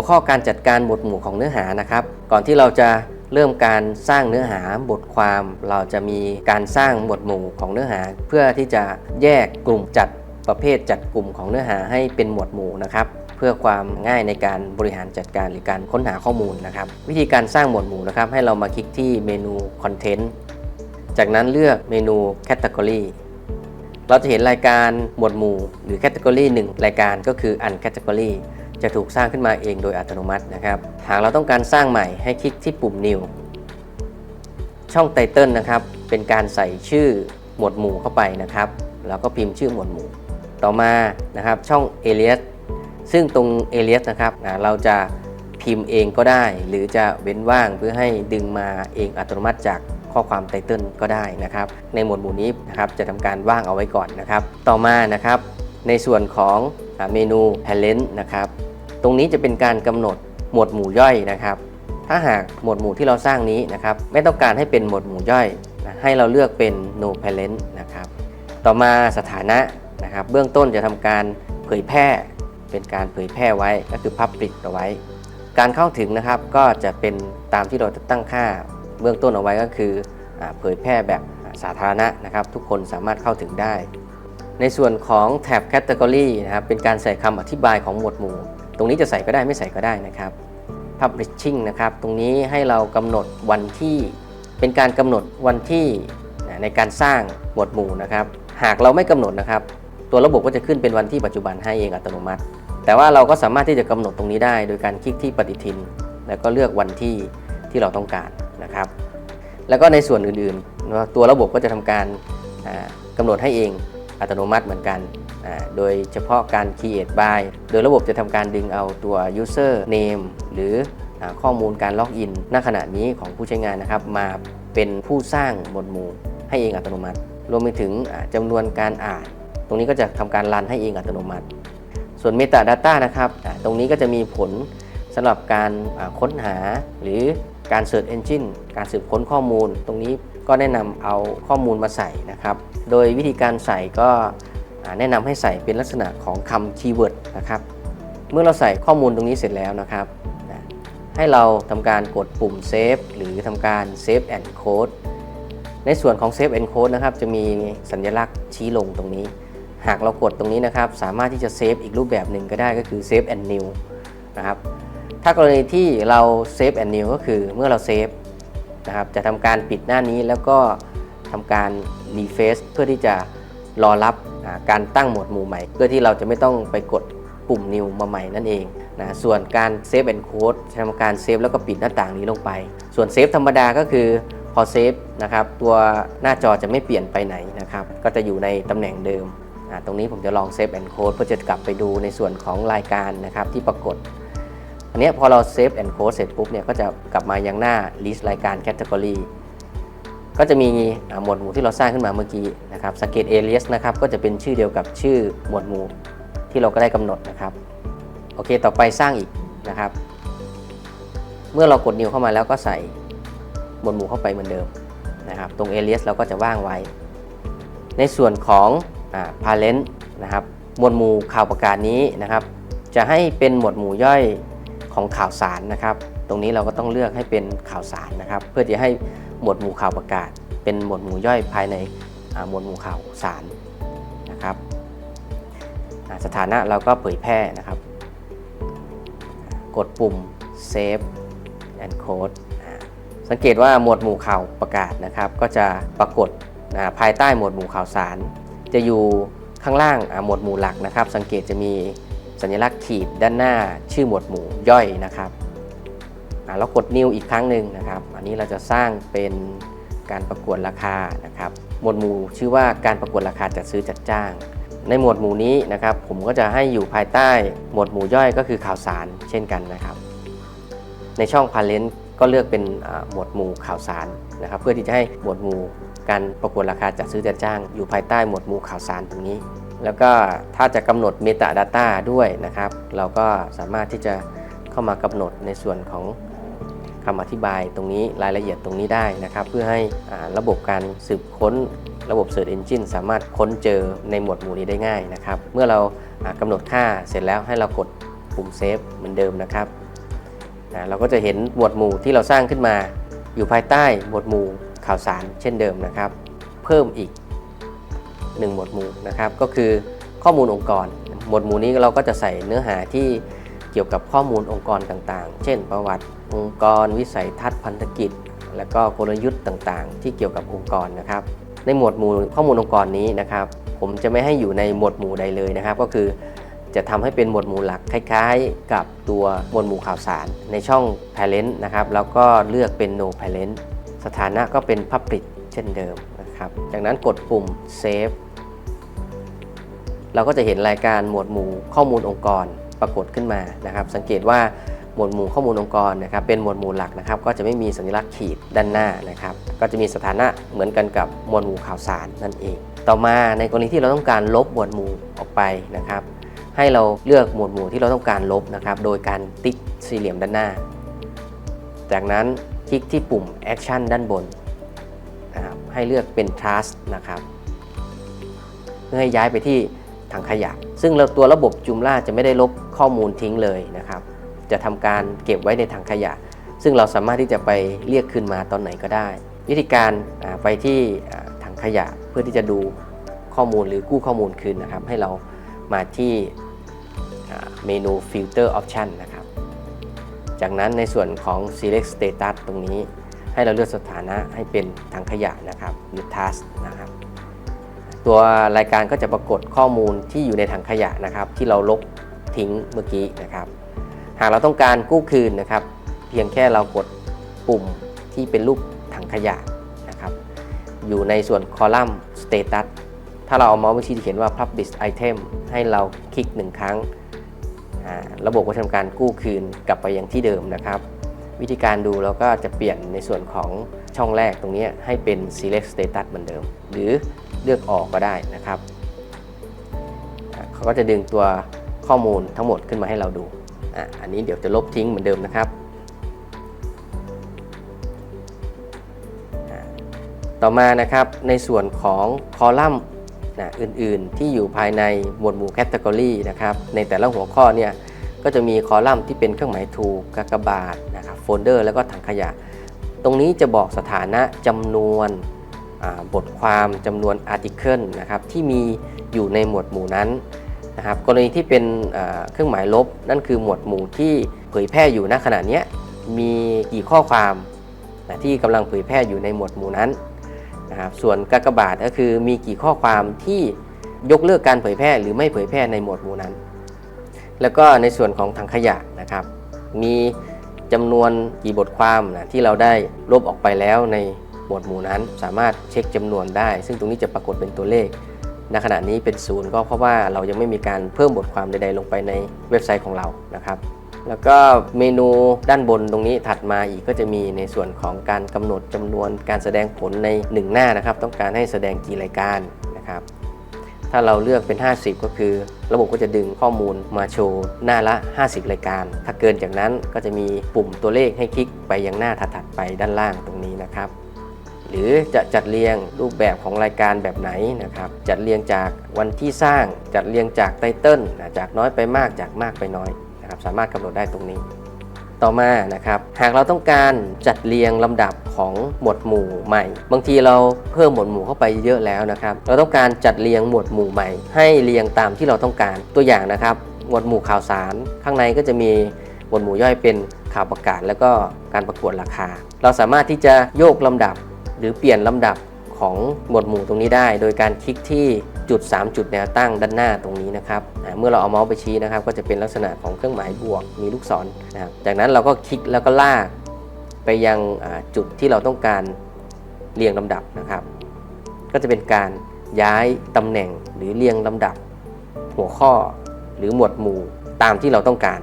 หัวข้อการจัดการหมวดหมู่ของเนื้อหานะครับ ก่อนที่เราจะเริ่มการสร้างเนื้อหาบทความเราจะมีการสร้างหมวดหมู่ของเนื้อหา เพื่อที่จะแยกกลุ่มจัดประเภทจัดกลุ่มของเนื้อหาให้เป็นหมวดหมู่นะครับเพื่อความง่ายในการบริหารจัดการหรือการค้นหาข้อมูลนะครับ วิธีการสร้างหมวดหมู่นะครับ ให้เรามาคลิกที่เมนู Content จากนั้นเลือกเมนู Category เราจะเห็นรายการหมวดหมู่หรือ Category 1 รายการก็คือ Uncategory จะถูกสร้างขึ้นมาเองโดยอัตโนมัตินะครับ หากเราต้องการสร้างใหม่ให้คลิกที่ปุ่ม New ช่องไตเติลนะครับ เป็นการใส่ชื่อหมวดหมู่เข้าไปนะครับ แล้วก็พิมพ์ชื่อหมวดหมู่ ต่อมานะครับช่อง Alias ซึ่งตรง Alias นะครับเราจะพิมพ์เองก็ได้ หรือจะเว้นว่างเพื่อให้ดึงมาเองอัตโนมัติจากข้อความไตเติลก็ได้นะครับ ในหมวดหมู่นี้นะครับจะทำการว่างเอาไว้ก่อนนะครับ ต่อมานะครับ ในส่วนของเมนู Parent นะครับ ตรงนี้จะเป็นการกำหนดหมวดหมู่ย่อยนะครับ ถ้าหากหมวดหมู่ที่เราสร้างนี้นะครับ ไม่ต้องการให้เป็นหมวดหมู่ย่อยนะให้เราเลือกเป็น no parent นะครับ ต่อมาสถานะนะครับ เบื้องต้นจะทำการเผยแพร่ เป็นการเผยแพร่ไว้ก็คือ public เอาไว้ การเข้าถึงนะครับก็จะเป็นตามที่เราจะตั้งค่าเบื้องต้นเอาไว้ก็คือเผยแพร่แบบสาธารณะนะครับ ทุกคนสามารถเข้าถึงได้ ในส่วนของแท็บ Category นะครับเป็นการใส่คำอธิบายของหมวดหมู่ ตรงนี้จะใส่ก็ได้ไม่ใส่ก็ได้นะครับ Publishing นะครับ ตรงนี้ให้เรากำหนดวันที่ เป็นการกำหนดวันที่ในการสร้างหมวดหมู่นะครับ หากเราไม่กำหนดนะครับ ตัวระบบก็จะขึ้นเป็นวันที่ปัจจุบันให้เองอัตโนมัติ แต่ว่าเราก็สามารถที่จะกำหนดตรงนี้ได้ โดยการคลิกที่ปฏิทิน แล้วก็เลือกวันที่ที่เราต้องการนะครับ แล้วก็ในส่วนอื่นๆ ตัวระบบก็จะทำการอ่ากำหนดให้เองอัตโนมัติเหมือนกัน โดยเฉพาะการ create by โดยระบบจะทำการดึงเอาตัว user name หรือข้อมูลการล็อกอินณขณะนี้ของผู้ใช้งานนะครับมาเป็นผู้สร้างหมวดหมู่ให้เองอัตโนมัติ รวมไปถึงจำนวนการอ่าน ตรงนี้ก็จะทำการรันให้เองอัตโนมัติ ส่วน Metadata นะครับตรงนี้ก็จะมีผลสำหรับการค้นหาหรือการ Search Engine การสืบค้นข้อมูล ตรงนี้ก็แนะนำเอาข้อมูลมาใส่นะครับ โดยวิธีการใส่ก็ แนะนำให้ใส่เป็นลักษณะของคำคีย์เวิร์ดนะครับ เมื่อเราใส่ข้อมูลตรงนี้เสร็จแล้วนะครับ ให้เราทำการกดปุ่ม Save หรือทำการ Save and Code ในส่วนของ Save and Code นะครับจะมีสัญลักษณ์ชี้ลงตรงนี้ หากเรากดตรงนี้นะครับ สามารถที่จะเซฟอีกรูปแบบหนึ่งก็ได้ก็คือ Save and New นะครับถ้ากรณีที่เรา Save and New ก็คือเมื่อเราเซฟนะครับจะทำการปิดหน้านี้แล้วก็ทำการ refresh เพื่อที่จะ รอรับการตั้งหมวดหมู่ใหม่ เพื่อที่เราจะไม่ต้องไปกดปุ่ม New มาใหม่นั่นเองนะส่วนการ Save and Code จะทำการเซฟแล้วก็ปิดหน้าต่างนี้ลงไป ส่วนเซฟธรรมดาก็คือพอเซฟนะครับตัวหน้าจอจะไม่เปลี่ยนไปไหนนะครับก็จะอยู่ในตำแหน่งเดิม ตรงนี้ผมจะลองเซฟแอนโคดเพื่อจะกลับไปดูในส่วนของรายการนะครับที่ปรากฏ อันนี้พอเราเซฟแอนโคดเสร็จปุ๊บเนี่ยก็จะกลับมายังหน้า list รายการ category ก็จะมีหมวดหมู่ที่เราสร้างขึ้นมาเมื่อกี้นะครับสเกต alias นะครับก็จะเป็นชื่อเดียวกับชื่อหมวดหมู่ที่เราก็ได้กำหนดนะครับโอเคต่อไปสร้างอีกนะครับ เมื่อเรากด new เข้ามาแล้วก็ใส่หมวดหมู่เข้าไปเหมือนเดิมนะครับ ตรง alias เราก็จะว่างไว้ ในส่วนของพาเลนต์นะครับหมวดหมู่ข่าวประกาศนี้นะครับ จะให้เป็นหมวดหมู่ย่อยของข่าวสารนะครับ ตรงนี้เราก็ต้องเลือกให้เป็นข่าวสารนะครับ เพื่อจะให้หมวดหมู่ข่าวประกาศ เป็นหมวดหมู่ย่อยภายในหมวดหมู่ข่าวสารนะครับสถานะเราก็เผยแพร่นะครับ กดปุ่ม save and code สังเกตว่าหมวดหมู่ข่าวประกาศนะครับ ก็จะปรากฏภายใต้หมวดหมู่ข่าวสาร จะอยู่ข้างล่างหมวดหมู่หลักนะครับ สังเกตจะมีสัญลักษณ์ขีดด้านหน้าชื่อหมวดหมู่ย่อยนะครับ อ่าเรากด new อีกครั้งหนึ่งนะครับ อันนี้เราจะสร้างเป็นการประกวดราคานะครับ หมวดหมู่ชื่อว่าการประกวดราคาจัดซื้อจัดจ้าง ในหมวดหมู่นี้นะครับ ผมก็จะให้อยู่ภายใต้หมวดหมู่ย่อยก็คือข่าวสารเช่นกันนะครับ ในช่อง Parent ก็เลือกเป็นหมวดหมู่ข่าวสารนะครับ เพื่อที่จะให้หมวดหมู่การประกวดราคาจัดซื้อจัดจ้าง อยู่ภายใต้หมวดหมู่ข่าวสารตรงนี้ แล้วก็ถ้าจะกำหนด Metadata ด้วยนะครับ เราก็สามารถที่จะเข้ามากำหนดในส่วนของ คำอธิบายตรงนี้รายละเอียดตรงนี้ได้นะครับ เพื่อให้ระบบการสืบค้นระบบ Search Engine สามารถค้นเจอในหมวดหมู่นี้ได้ง่ายนะครับ เมื่อเราอ่ากำหนดค่าเสร็จแล้วให้เรากดปุ่มเซฟเหมือนเดิมนะครับนะเราก็จะเห็นหมวดหมู่ที่เราสร้างขึ้นมา อยู่ภายใต้หมวดหมู่ข่าวสารเช่นเดิมนะครับ เพิ่มอีก 1 หมวดหมู่นะครับ ก็คือข้อมูลองค์กร หมวดหมู่นี้เราก็จะใส่เนื้อหาที่เกี่ยวกับข้อมูลองค์กรต่างๆ เช่นประวัติ องค์กร วิสัยทัศน์พันธกิจ และก็กลยุทธ์ต่างๆ ที่เกี่ยวกับองค์กรนะครับในหมวดหมู่ข้อมูลองค์กรนี้นะครับ ผมจะไม่ให้อยู่ในหมวดหมู่ใดเลยนะครับ ก็คือจะทำให้เป็นหมวดหมู่หลักคล้ายๆ กับตัวหมวดหมู่ข่าวสาร ในช่อง Parent นะครับแล้วก็เลือกเป็น No Parent สถานะก็เป็น Public เช่นเดิมนะครับ จากนั้นกดปุ่ม Save เราก็จะเห็นรายการหมวดหมู่ข้อมูลองค์กรปรากฏขึ้นมานะครับ สังเกตว่า หมวดหมู่ข้อมูลองค์กรนะครับเป็นหมวดหมู่หลักนะครับก็จะไม่มีสัญลักษณ์ขีดด้านหน้านะครับก็จะมีสถานะเหมือนกันกับหมวดหมู่ข่าวสารนั่นเอง ต่อมาในกรณีที่เราต้องการลบหมวดหมู่ออกไปนะครับให้เราเลือกหมวดหมู่ที่เราต้องการลบนะครับโดยการติ๊กสี่เหลี่ยมด้านหน้า จากนั้นคลิกที่ปุ่ม Action ด้านบนนะครับให้เลือกเป็น Trust นะครับเพื่อให้ย้ายไปที่ถังขยะ ซึ่งตัวระบบจุมล่าจะไม่ได้ลบข้อมูลทิ้งเลยนะครับ จะทำการเก็บไว้ในถังขยะ ซึ่งเราสามารถที่จะไปเรียกคืนมาตอนไหนก็ได้ วิธีการไปที่ถังขยะเพื่อที่จะดูข้อมูลหรือกู้ข้อมูลคืนนะครับ ให้เรามาที่เมนู Filter Option นะครับ จากนั้นในส่วนของ Select Status ตรงนี้ ให้เราเลือกสถานะให้เป็นถังขยะนะครับหรือ Task นะครับ ตัวรายการก็จะปรากฏข้อมูลที่อยู่ในถังขยะนะครับ ที่เราลบทิ้งเมื่อกี้นะครับ หากเราต้องการกู้คืนนะครับ เพียงแค่เรากดปุ่มที่เป็นรูปถังขยะนะครับ อยู่ในส่วนคอลัมน์ Status ถ้าเราเอาเมาส์ไปชี้ที่เขียนว่า Publish Item ให้เราคลิกหนึ่งครั้ง ระบบก็ทำการกู้คืนกลับไปยังที่เดิมนะครับ วิธีการดูเราก็จะเปลี่ยนในส่วนของช่องแรกตรงนี้ให้เป็น select status เหมือนเดิม หรือเลือกออกก็ได้นะครับ เขาก็จะดึงตัวข้อมูลทั้งหมดขึ้นมาให้เราดู อะอันนี้เดี๋ยวจะลบทิ้งเหมือนเดิมนะครับ ต่อมานะครับในส่วนของคอลัมน์นะอื่นๆ ที่อยู่ภายในหมวดหมู่ category นะครับในแต่ละหัวข้อเนี่ยก็จะมีคอลัมน์ที่เป็นเครื่องหมายถูกกากบาทนะครับโฟลเดอร์แล้วก็ถังขยะ ตรงนี้จะบอกสถานะจำนวนบทความจำนวนอาร์ติเคิลนะครับที่มีอยู่ในหมวดหมู่นั้น นะครับกรณีที่เป็นเครื่องหมายลบ นั่นคือหมวดหมู่ที่เผยแพร่อยู่ณขณะนี้มีกี่ข้อความนะที่กำลังเผยแพร่อยู่ในหมวดหมู่นั้นนะครับส่วนกากบาทก็คือมีกี่ข้อความที่ยกเลิกการเผยแพร่หรือไม่เผยแพร่ในหมวดหมู่นั้น แล้วก็ในส่วนของถังขยะนะครับ มีจำนวนกี่บทความนะที่เราได้ลบออกไปแล้วในหมวดหมู่นั้น สามารถเช็คจำนวนได้ ซึ่งตรงนี้จะปรากฏเป็นตัวเลข ณขณะนี้เป็นศูนย์ก็เพราะว่าเรายังไม่มีการเพิ่มบทความใดๆ ลงไปในเว็บไซต์ของเรานะครับ แล้วก็เมนูด้านบนตรงนี้ถัดมาอีกก็จะมีในส่วนของการกำหนดจำนวนการแสดงผลใน 1 หน้านะครับ ต้องการให้แสดงกี่รายการนะครับ ถ้าเราเลือกเป็น 50 ก็คือ ระบบก็จะดึงข้อมูลมาโชว์หน้าละ 50 รายการ ถ้าเกินจากนั้นก็จะมีปุ่มตัวเลขให้คลิกไปยังหน้าถัดๆไปด้านล่างตรงนี้นะครับ หรือจะจัดเรียงรูปแบบของรายการแบบไหนนะครับจัดเรียงจากวันที่สร้าง จัดเรียงจากไตเติลจากน้อยไปมากจากมากไปน้อยนะครับสามารถกำหนดได้ตรงนี้ ต่อมานะครับหากเราต้องการจัดเรียงลำดับของหมวดหมู่ใหม่ บางทีเราเพิ่มหมวดหมู่เข้าไปเยอะแล้วนะครับเราต้องการจัดเรียงหมวดหมู่ใหม่ ให้เรียงตามที่เราต้องการตัวอย่างนะครับ หมวดหมู่ข่าวสาร ข้างในก็จะมีหมวดหมู่ย่อยเป็นข่าวประกาศ แล้วก็การประกวดราคา เราสามารถที่จะโยกลำดับ หรือเปลี่ยนลำดับของหมวดหมู่ตรงนี้ได้ โดยการคลิกที่จุด 3 จุดแนวตั้งด้านหน้าตรงนี้นะครับเมื่อเราเอาเมาส์ไปชี้นะครับ ก็จะเป็นลักษณะของเครื่องหมายบวกมีลูกศรนะครับจากนั้นเราก็คลิกแล้วก็ลากไปยังจุดที่เราต้องการเรียงลำดับนะครับ ก็จะเป็นการย้ายตำแหน่งหรือเรียงลำดับหัวข้อหรือหมวดหมู่ตามที่เราต้องการ